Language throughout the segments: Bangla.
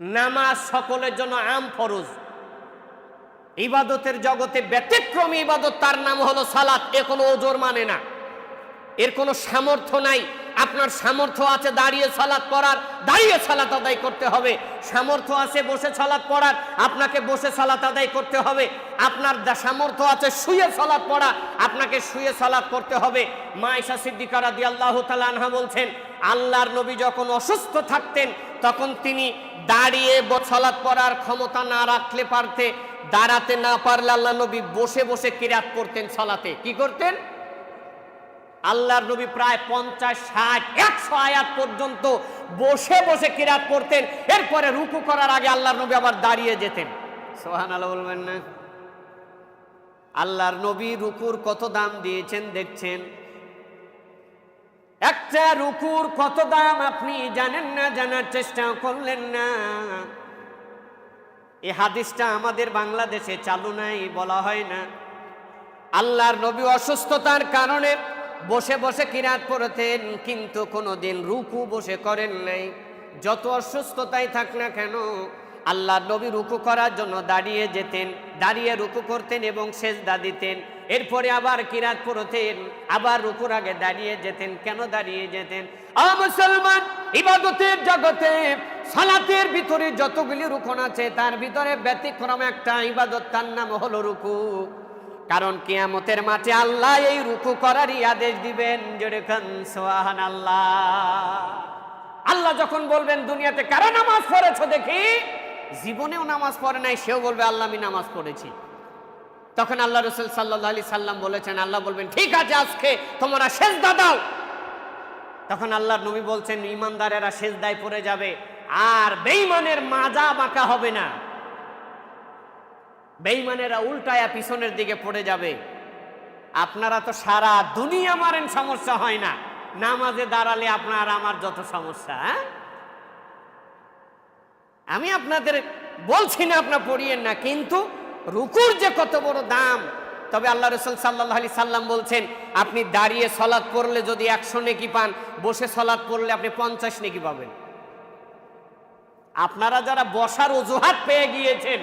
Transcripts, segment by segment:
নামাজ সকলের জন্য আম ফরজ। ইবাদতের জগতে ব্যতিক্রমী ইবাদত, তার নাম হলো সালাত। এ কোনো ওজোর মানে না। এর কোনো সামর্থ্য নাই। আপনার সামর্থ্য আছে দাঁড়িয়ে সালাত পড়ার, দাঁড়িয়ে সালাত আদায় করতে হবে। সামর্থ্য আছে বসে সালাত পড়ার, আপনাকে বসে সালাত আদায় করতে হবে। আপনার দা- সামর্থ্য আছে শুয়ে সালাত পড়া, আপনাকে শুয়ে সালাত করতে হবে। মা ইসা সিদ্দিকা রাদি আল্লাহ আনহা বলছেন, আল্লাহর নবী যখন অসুস্থ থাকতেন, তখন তিনি দাঁড়িয়ে সালাত পড়ার ক্ষমতা না রাখলে পারতে, দাঁড়াতে না পারলে আল্লাহ নবী বসে বসে কিরাত করতেন সালাতে। কি করতেন? আল্লাহর নবী প্রায় পঞ্চাশ, ষাট, একশো আয়াত পর্যন্ত বসে বসে কিরাত করতেন। এরপরে রুকু করার আগে আল্লাহর নবী আবার দাঁড়িয়ে যেতেন। সোহান আল্লাহ বলবেন না। আল্লাহর নবী রুকুর কত দাম দিয়েছেন দেখছেন? একটা রুকুর কত দাম আপনি জানেন না, জানার চেষ্টা করলেন না। এই হাদিসটা আমাদের বাংলাদেশে চালু নাই, বলা হয় না। আল্লাহর নবী অসুস্থতার কারণে বসে বসে কিরাত পড়তেন, কিন্তু কোনোদিন রুকু বসে করেন নাই। যত অসুস্থতাই থাক না কেন আল্লাহ নবী রুকু করার জন্য দাঁড়িয়ে যেতেন, দাঁড়িয়ে রুকু করতেন এবং সেজদা দিতেন। এরপরে আবার কিরাত পড়তেন, আবার রুকুর আগে দাঁড়িয়ে যেতেন। কেন দাঁড়িয়ে যেতেন? মুসলমান, ইবাদতের জগতে সালাতের ভিতরে যতগুলি রুকন আছে, তার ভিতরে ব্যতিক্রম একটা ইবাদত, তার নাম হলো রুকু। কারণ কিয়ামতের মাঠে আল্লাহ এই রুকু করারই আদেশ দিবেন সোহান আল্লাহ আল্লাহ যখন বলবেন, দুনিয়াতে কারও নামাজ পড়েছ দেখি? জীবনেও নামাজ পড়ে নাই, সেও বলবে, আল্লাহ, আমি নামাজ পড়েছি। তখন আল্লাহ রসুল সাল্লাহ আলি সাল্লাম বলেছেন, আল্লাহ বলবেন, ঠিক আছে, আজকে তোমরা শেষ দাও। তখন আল্লাহর নবী বলছেন ইমানদারেরা শেষ দায় পড়ে যাবে, আর বেইমানের মাজা বাঁকা হবে না। বেইমানেরা উল্টায়া পিছনের দিকে পড়ে যাবে। আপনারা তো সারা দুনিয়া মারেন, সমস্যা হয় না। নামাজে দাঁড়ালে আপনার আমার যত সমস্যা হ্যাঁ? আমি আপনাদের বলছি না, আপনার পড়িয়েন না, কিন্তু রুকুর যে কত বড় দাম, তবে আল্লাহ রসুল সাল্লাহ আলি সাল্লাম বলছেন, আপনি দাঁড়িয়ে সলাৎ পড়লে যদি একশো নেকি পান, বসে সলাৎ পড়লে আপনি পঞ্চাশ নেকি পাবেন। আপনারা যারা বসার অজুহাত পেয়ে গিয়েছেন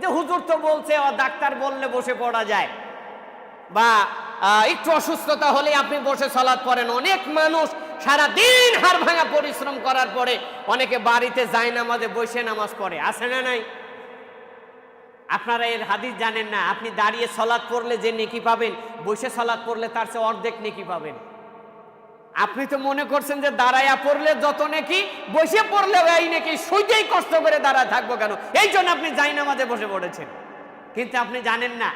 যে হুজুর তো বলছে ডাক্তার বললে বসে পড়া যায়। বা একটু অসুস্থতা হলে আপনি বসে সলাৎ পড়েন। অনেক মানুষ সারা দিন হাড় ভাঙা পরিশ্রম করার পরে অনেকে বাড়িতে যায় নামাজে, বসে নামাজ পড়ে। আসে না নাই? আপনারা এর হাদিস জানেন না। আপনি দাঁড়িয়ে সলাৎ পড়লে যে নেকি পাবেন, বসে সলাৎ পড়লে তার চেয়ে অর্ধেক নেকি পাবেন। আপনি তো মনে করছেন যে দাঁড়াইয়া পড়লে যত নাকি, বসে পড়লে এই নাকি সুইটাই কষ্ট করে দাঁড়ায় থাকব কেন? এই জন্য আপনি যাই নামাজে বসে পড়েছেন। কিন্তু আপনি জানেন না,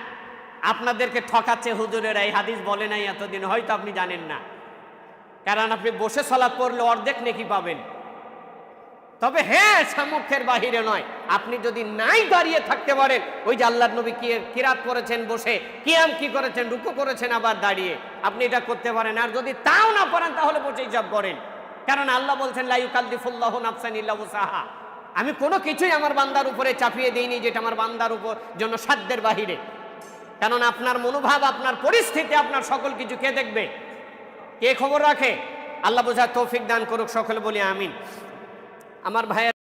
আপনাদেরকে ঠকাচ্ছে হুজুরের, এই হাদিস বলে নাই এতদিন, হয়তো আপনি জানেন না। কারণ আপনি বসে সলাৎ পড়লে অর্ধেক নেকি পাবেন। তবে হ্যাঁ সামর্থ্যের বাহিরে নয়। আপনি যদি নাই দাঁড়িয়ে থাকতে পারেন, ওই যে আল্লাহর নবী কি কিরাত করেছেন বসে, কিয়াম কি করেছেন, রুকু করেছেন আবার দাঁড়িয়ে। আপনি এটা করতে পারেন। আর যদি তাও না পারেন, তাহলে বসে হিসাব করেন। কারণ আল্লাহ বলছেন লাইউ কালদিফুল্লাহ নাফসান ইল্লাহু সাহা আমি কোনো কিছুই আমার বান্দার উপরে চাপিয়ে দিইনি, যেটা আমার বান্দার উপর জন্য সাধ্যের বাহিরে। কারণ আপনার মনোভাব, আপনার পরিস্থিতি, আপনার সকল কিছু কে দেখবে? কে খবর রাখে? আল্লাহ বোঝা তৌফিক দান করুক, সকলে বলি আমিন। আমার ভাইয়ের